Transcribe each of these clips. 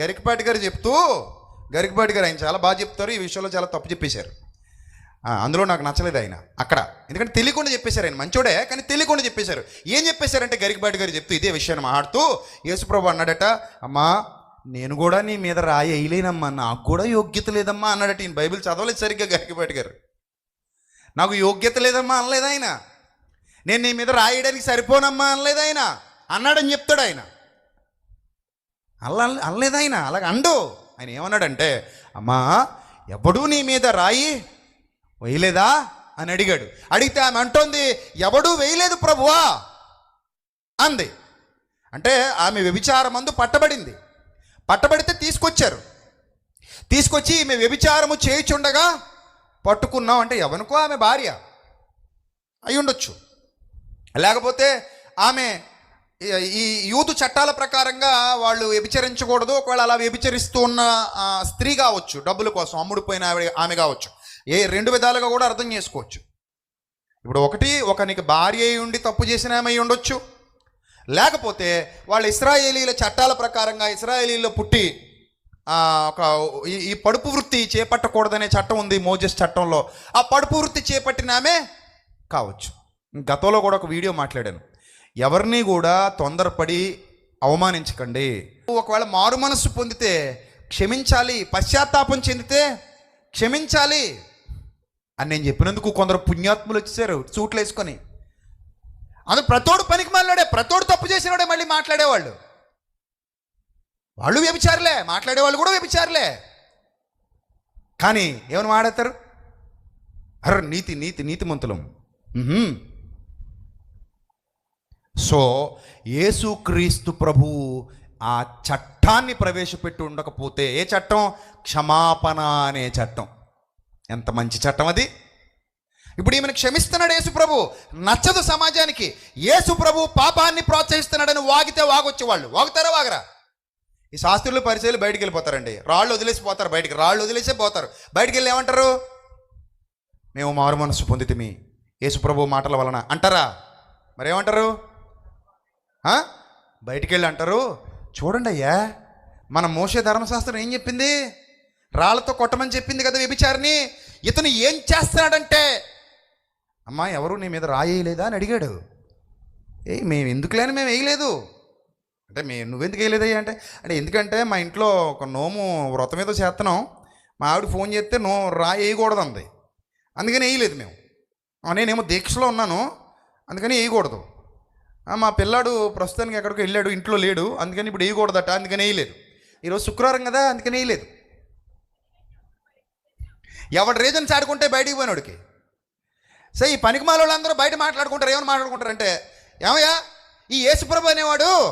గరికపాటి గారు చెప్తూ గరికపాటి గారు ఆయన చాలా బాగా చెప్తారు ఈ విషయంలో చాలా తప్పు చెప్పేశారు. అందులో నాకు నచ్చలేదు ఆయన అక్కడ. ఎందుకంటే తెలియకుండా చెప్పేశారు ఆయన మంచోడే కానీ తెలియకుండా చెప్పేశారు. ఏం చెప్పేశారంటే గరికపాటి గారు చెప్తూ ఇదే విషయాన్ని మాట్లాడుతూ యేసుప్రభు అన్నాడట అమ్మా నేను కూడా నీ మీద రాయి వేయలేనమ్మా నాకు కూడా యోగ్యత లేదమ్మా అన్నాడట ఈయన. బైబిల్ చదవలేదు సరిగ్గా గరికపాటి గారు. నాకు యోగ్యత లేదమ్మా అనలేదు ఆయన. నేను నీ మీద రాయడానికి సరిపోనమ్మా అనలేదు ఆయన. అన్నాడని చెప్తాడు ఆయన. అల్ల అనలేదు ఆయన అలాగ అండు. ఆయన ఏమన్నాడంటే అమ్మా ఎవడూ నీ మీద రాయి వేయలేదా? అని అడిగాడు. అడిగితే ఆమె అంటోంది ఎవడూ వేయలేదు ప్రభువా? అంది. అంటే ఆమె వ్యభిచారమందు పట్టబడింది. పట్టబడితే తీసుకొచ్చారు. తీసుకొచ్చి ఈమె వ్యభిచారము చేయుచుండగా పట్టుకున్నాం అంటే ఎవనుకో ఆమె భార్య అయి ఉండొచ్చు లేకపోతే ఆమె ఈ- ఈ యూదు చట్టాల ప్రకారంగా వాళ్ళు వ్యభిచరించకూడదు. ఒకవేళ అలా వ్యభిచరిస్తూ ఉన్న స్త్రీ కావచ్చు డబ్బుల కోసం అమ్ముడిపోయిన ఆమె కావచ్చు. ఏ రెండు విధాలుగా కూడా అర్థం చేసుకోవచ్చు. ఇప్పుడు ఒకటి ఒకనికి భార్య అయి ఉండి తప్పు చేసిన ఆమె ఉండొచ్చు. లేకపోతే వాళ్ళు ఇస్రాయేలీల చట్టాల ప్రకారంగా ఇస్రాయేలీలో పుట్టి ఒక ఈ- ఈ పడుపు వృత్తి చేపట్టకూడదనే చట్టం ఉంది మోజెస్ చట్టంలో. ఆ పడుపు వృత్తి చేపట్టిన ఆమె కావచ్చు. గతంలో కూడా ఒక వీడియో మాట్లాడాను. ఎవరిని కూడా తొందరపడి అవమానించకండి. ఒకవేళ మారు మనస్సు పొందితే క్షమించాలి పశ్చాత్తాపం చెందితే క్షమించాలి అని నేను చెప్పినందుకు కొందరు పుణ్యాత్ములు వచ్చేసారు సూట్లు వేసుకొని. అది ప్రతోడు పనికి మాట్లాడే ప్రతోడు తప్పు చేసినవాడే మళ్ళీ మాట్లాడేవాళ్ళు. వాళ్ళు వ్యభిచారులే మాట్లాడేవాళ్ళు కూడా వ్యభిచారులే. కానీ ఏమని మాట్లాడతారు అర్ర నీతి నీతి నీతిమంతులం. మ్హూ. సో యేసుక్రీస్తు ప్రభువు ఆ చట్టాన్ని ప్రవేశపెట్టి ఉండకపోతే ఏ చట్టం? క్షమాపణ అనే చట్టం. ఎంత మంచి చట్టం అది. ఇప్పుడు ఈమెను క్షమిస్తున్నాడు యేసుప్రభు నచ్చదు సమాజానికి. యేసుప్రభు పాపాన్ని ప్రోత్సహిస్తున్నాడని వాగితే వాగొచ్చే వాళ్ళు. వాగుతారా వాగరా? ఈ శాస్త్రులు పరిచయాలు బయటికి వెళ్ళిపోతారండి. రాళ్ళు వదిలేసి పోతారు బయటికి. రాళ్ళు వదిలేసే పోతారు. బయటికి వెళ్ళి ఏమంటారు? మేము మారు మనస్సు పొందితిమి. యేసుప్రభు మాటల వలన. అంటారా? మరి ఏమంటారు బయటికి వెళ్ళి అంటారు చూడండి అయ్యా మన మోసే ధర్మశాస్త్రం ఏం చెప్పింది? రాళ్ళతో కొట్టమని చెప్పింది కదా వ్యభిచారిని ఇతను ఏం చేస్తున్నాడంటే అమ్మా ఎవరు నీ మీద రాయేయలేదా అని అడిగాడు. ఏ మేము ఎందుకులేని మేము వేయలేదు. అంటే మే నువ్వెందుకు వేయలేదయ్యా? అంటే అంటే ఎందుకంటే మా ఇంట్లో ఒక నోము వ్రతం మీద చేస్తున్నాం మా ఆవిడ ఫోన్ చేస్తే నో రా వేయకూడదు అంది అందుకని వేయలేదు మేము. నేనేమో దీక్షలో ఉన్నాను అందుకని వేయకూడదు. మా పిల్లాడు ప్రస్తుతానికి ఎక్కడికి వెళ్ళాడు ఇంట్లో లేడు. అందుకని ఇప్పుడు వేయకూడదట అందుకని వేయలేదు. ఈరోజు శుక్రవారం కదా అందుకని వేయలేదు. ఎవడు రీజన్స్ ఆడుకుంటే బయటికి పోయినోడికి. సరే ఈ పనికిమాల వాళ్ళందరూ బయట మాట్లాడుకుంటారు ఏమని మాట్లాడుకుంటారంటే ఏమయ్యా ఈ యేసుప్రభు అనేవాడు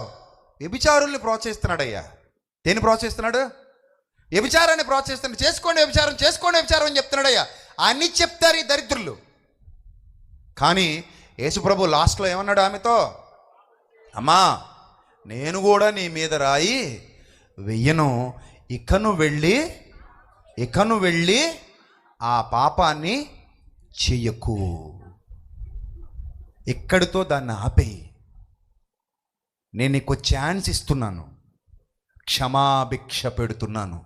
వ్యభిచారుల్ని ప్రోత్సహిస్తున్నాడయ్యా. దేన్ని ప్రోత్సహిస్తున్నాడు? వ్యభిచారాన్ని ప్రోత్సహిస్తున్నాడు. చేసుకోండి వ్యభిచారం చేసుకోండి వ్యభిచారం అని చెప్తున్నాడయ్యా. అన్ని చెప్తారు ఈ దరిద్రులు. కానీ యేసుప్రభు లాస్ట్లో ఏమన్నాడు ఆమెతో? అమ్మా నేను కూడా నీ మీద రాయి వెయ్యను. ఇకను వెళ్ళి ఇకను వెళ్ళి ఆ పాపాన్ని చెయ్యకు. ఇక్కడితో దాన్ని ఆపేయి. నేను నీకు ఛాన్స్ ఇస్తున్నాను. క్షమాభిక్ష పెడుతున్నాను.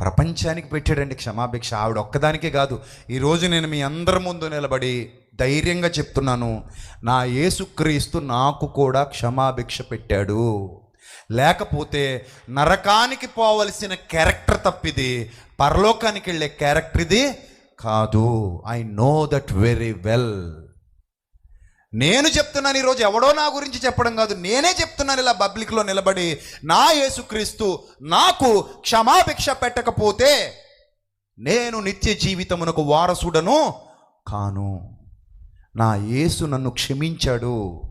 ప్రపంచానికి పెట్టాడండి క్షమాభిక్ష. ఆవిడ ఒక్కదానికే కాదు. ఈరోజు నేను మీ అందరి ముందు నిలబడి ధైర్యంగా చెప్తున్నాను నా యేసుక్రీస్తు నాకు కూడా క్షమాభిక్ష పెట్టాడు. లేకపోతే నరకానికి పోవలసిన క్యారెక్టర్ తప్పిది పరలోకానికి వెళ్ళే క్యారెక్టర్ ఇది కాదు. I know that very well నేను చెప్తున్నాను ఈరోజు ఎవడో నా గురించి చెప్పడం కాదు నేనే చెప్తున్నాను ఇలా పబ్లిక్లో నిలబడి నా యేసుక్రీస్తు నాకు క్షమాభిక్ష పెట్టకపోతే నేను నిత్య జీవితమునకు వారసుడను కాను. నా యేసు నన్ను క్షమించాడు.